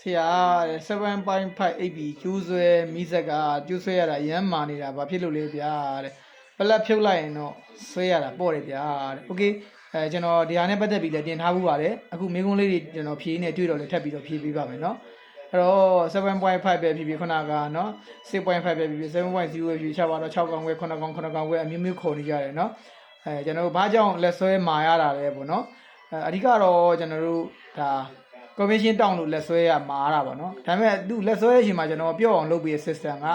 ဆရာ7.58 AB ကျူးဆွဲမိဆက်ကကျူးဆွဲရတာရမ်းမာနေတာဘာဖြစ်လို့လဲဗျာတဲ့ပလက်ဖြုတ်လိုက်ရင်တော့ဆွဲရတာပေါ့တယ်ဗျာတဲ့โอเคအဲကျွန်တော်ဒီဟာနဲ့ပတ်သက်ပြီးလည်းတင်ထားဘူးပါတယ်အခုမိကုံးလေးတွေကျွန်တော်ဖြေးနေတွေ့တော့လည်းထပ်ပြီးတော့ဖြေးပေးပါမယ်เนาะအဲ့တော့7.5ပဲဖြစ်ဖြစ်ခုနကเนาะ6.5ပဲဖြစ်ဖြစ်7.0ပဲဖြစ်ဖြစ်ချက်ပါတော့6ကောင်ဝဲ9ကောင်9ကောင်ဝဲအမျိုးမျိုးခေါ်နေကြတယ်เนาะအဲကျွန်တော်တို့ဘာကြောင့်လက်ဆွဲမာရတာလဲပေါ့เนาะအဓိကတော့ကျွန်တော်တို့ဒါ commission တောင်းလို့လက်ဆွဲရမာတာပေါ့နော်ဒါပေမဲ့သူလက်ဆွဲရအချိန်မှာကျွန်တော်ပြော့အောင်လုပ်ပြီး system က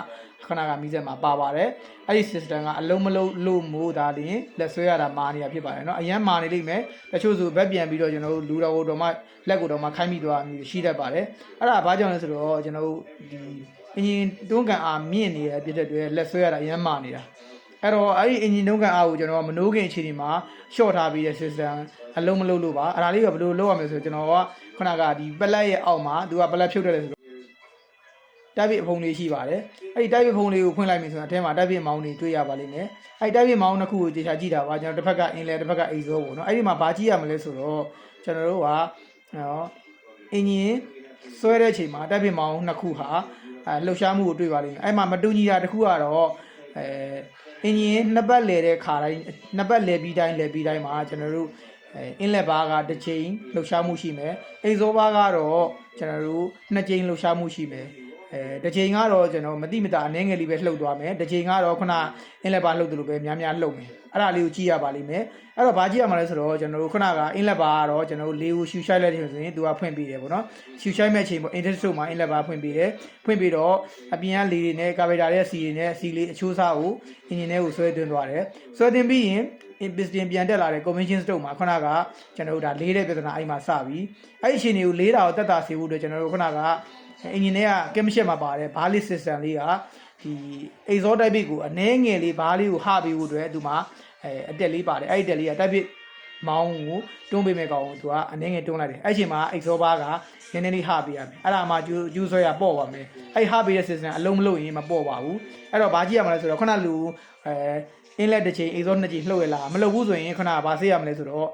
ခဏကမိစက်မှာပါပါတယ်အဲ့ဒီ system ကအလုံးမလုံးလို့မို့ဒါလင်းလက်ဆွဲရတာမာနေတာဖြစ်ပါတယ်နော်အရန်မာနေလိမ့်မယ်တချို့ဆိုဘက်ပြန်ပြီးတော့ကျွန်တော်တို့လူတော်တော်မှလက်ကိုတော့မှခိုင်းမိသွားမျိုးရှိတတ်ပါတယ်အဲ့ဒါဘာကြောင့်လဲဆိုတော့ကျွန်တော်တို့ဒီအရင်တွန်းကန်အားမြင့်နေတဲ့ပြတဲ့တွေလက်ဆွဲရတာအရန်မာနေတာ အဲ့တော့အဲ့ဒီအင်ဂျင်တုံးကန်အားကိုကျွန်တော်ကမနိုးခင်အခြေအနေမှာ short ထားပြီးတဲ့ system အလုံးမလုံးလို့ပါအဲ့ဒါလေးကဘယ်လိုလုပ်ရမလဲဆိုတော့ကျွန်တော်ကခုနကဒီပလက်ရဲ့အောက်မှာသူကပလက်ဖြုတ်တယ်ဆိုတော့တိုက်ပိအဖုံလေးရှိပါတယ်အဲ့ဒီတိုက်ပိဖုံလေးကိုဖွင့်လိုက်ပြီဆိုတော့အထဲမှာတိုက်ပိမောင်းတွေတွေ့ရပါလိမ့်မယ်အဲ့ဒီတိုက်ပိမောင်းနှစ်ခုကိုကြေချာကြည့်တာပါကျွန်တော်တစ်ဖက်ကအင်လဲတစ်ဖက်ကအိဇောပေါ့နော်အဲ့ဒီမှာဘာကြည့်ရမလဲဆိုတော့ကျွန်တော်တို့ကနော်အင်ဂျင်ဆွဲတဲ့အချိန်မှာတိုက်ပိမောင်းနှစ်ခုဟာအဲလှုပ်ရှားမှုကိုတွေ့ပါလိမ့်မယ်အဲ့မှာမတူညီတာတစ်ခုကတော့ အဲအင်ဂျင်နှစ်ပတ်လဲတဲ့ခါတိုင်းနှစ်ပတ်လဲပြီးတိုင်းလဲပြီးတိုင်းမှာကျွန်တော်တို့အဲအင်းလက်ဘားကတစ်ချိန်လှုပ်ရှားမှုရှိမယ်အိဇောဘားကတော့ကျွန်တော်တို့နှစ်ချိန်လှုပ်ရှားမှုရှိမယ် အဲတစ်ချိန်ကတော့ကျွန်တော်မတိမတာအနေငယ်လေးပဲလှုပ်သွားမယ်တစ်ချိန်ကတော့ခုနအင်းလက်ဘားလှုပ်တယ်လို့ပဲများများလှုပ်မယ်အဲ့ဒါလေးကိုကြည့်ရပါလိမ့်မယ်အဲ့တော့ဘာကြည့်ရမှာလဲဆိုတော့ကျွန်တော်တို့ခုနကအင်းလက်ဘားကတော့ကျွန်တော်တို့လေးကိုရှူရှိုက်လိုက်တယ်ဆိုရင်သူကဖွင့်ပေးတယ်ပေါ့နော်ရှူရှိုက်မဲ့ချိန်ပေါ့ interest မှာအင်းလက်ဘားဖွင့်ပေးတယ်ဖွင့်ပေးတော့အပြင်ကလေတွေနဲ့ကာဗေတာရဲ့စီတွေနဲ့စီလေးအချိုးစားကိုအင်ဂျင်ထဲကိုဆွဲသွင်းသွားတယ်ဆွဲသွင်းပြီးရင် piston ပြန်တက်လာတဲ့ convention stroke မှာခုနကကျွန်တော်တို့ဒါလေးတဲ့ပြဿနာအဲ့မှာစပြီအဲ့ဒီအချိန်တွေကိုလေးတာကိုတက်တာစေဖို့အတွက်ကျွန်တော်တို့ခုနကအင်ဂျင်ထဲက chemistry မှာပါတယ်ဘားလေး system လေးကဒီ exhaust type ကိုအနှဲငယ်လေးဘားလေးကိုဟပေးဖို့အတွက်သူမှာအဲအတက်လေးပါတယ်အဲ့ဒီတက်လေးက type မောင်းကိုတွန်းပေးမဲ့ကောင်ကိုသူကအနှဲငယ်တွန်းလိုက်တယ်အဲ့ချိန်မှာ exhaust bar ကနည်းနည်းလေးဟပေးရမယ်အဲ့ဒါမှကျူးကျူးဆွဲရပေါ့ပါမယ်အဲ့ဟပေးတဲ့ system အလုံးမလို့ရင်မပေါ့ပါဘူးအဲ့တော့ဘာကြည့်ရမလဲဆိုတော့ခုနလူအဲ အင်းလက်တစ်ချိန်အိတ်စောနှစ်ချိန်လှုပ်ရလားမလှုပ်ဘူးဆိုရင်ခဏဘာဆေးရမလဲဆိုတော့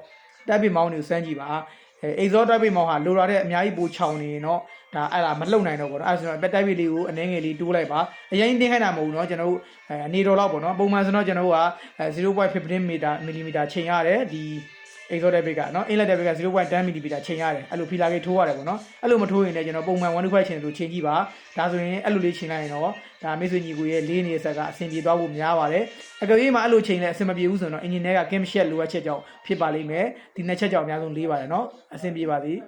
တက်ပိမောင်းတွေကိုစမ်းကြည့်ပါအိတ်စောတက်ပိမောင်းဟာလိုရတဲ့အများကြီးပိုချောင်နေရင်တော့ဒါအဲ့ဒါမလှုပ်နိုင်တော့ဘူးနော်အဲ့ဆိုတော့ပက်တိုက်ပိလေးကိုအနှဲငယ်လေးတိုးလိုက်ပါအရင်တင်းခိုင်းတာမဟုတ်ဘူးနော်ကျွန်တော်တို့အနေတော်တော့ပေါ့နော်ပုံမှန်ဆိုတော့ကျွန်တော်တို့က0.15 mm ချိန်ရတယ်ဒီ exhaust debit ကနော် inlet debit က0.10 mm ချိန်ရတယ်အဲ့လိုဖီလာကေထိုးရတယ်ပေါ့နော်အဲ့လိုမထိုးရင်လည်းကျွန်တော်ပုံမှန်1.5ချိန်လို့ချိန်ကြည့်ပါဒါဆိုရင်အဲ့လိုလေးချိန်လိုက်ရင်တော့ဒါမိတ်ဆွေညီကိုရဲ့လေးနေတဲ့ဆက်ကအဆင်ပြေသွားဖို့များပါတယ်အကယ်၍မှအဲ့လိုချိန်လဲအဆင်မပြေဘူးဆိုတော့ engine ထဲက cam shed လိုအပ်ချက်ကြောင့်ဖြစ်ပါလိမ့်မယ်ဒီနှစ်ချက်ကြောင့်အများဆုံးလေးပါတယ်နော်အဆင်ပြေပါသည်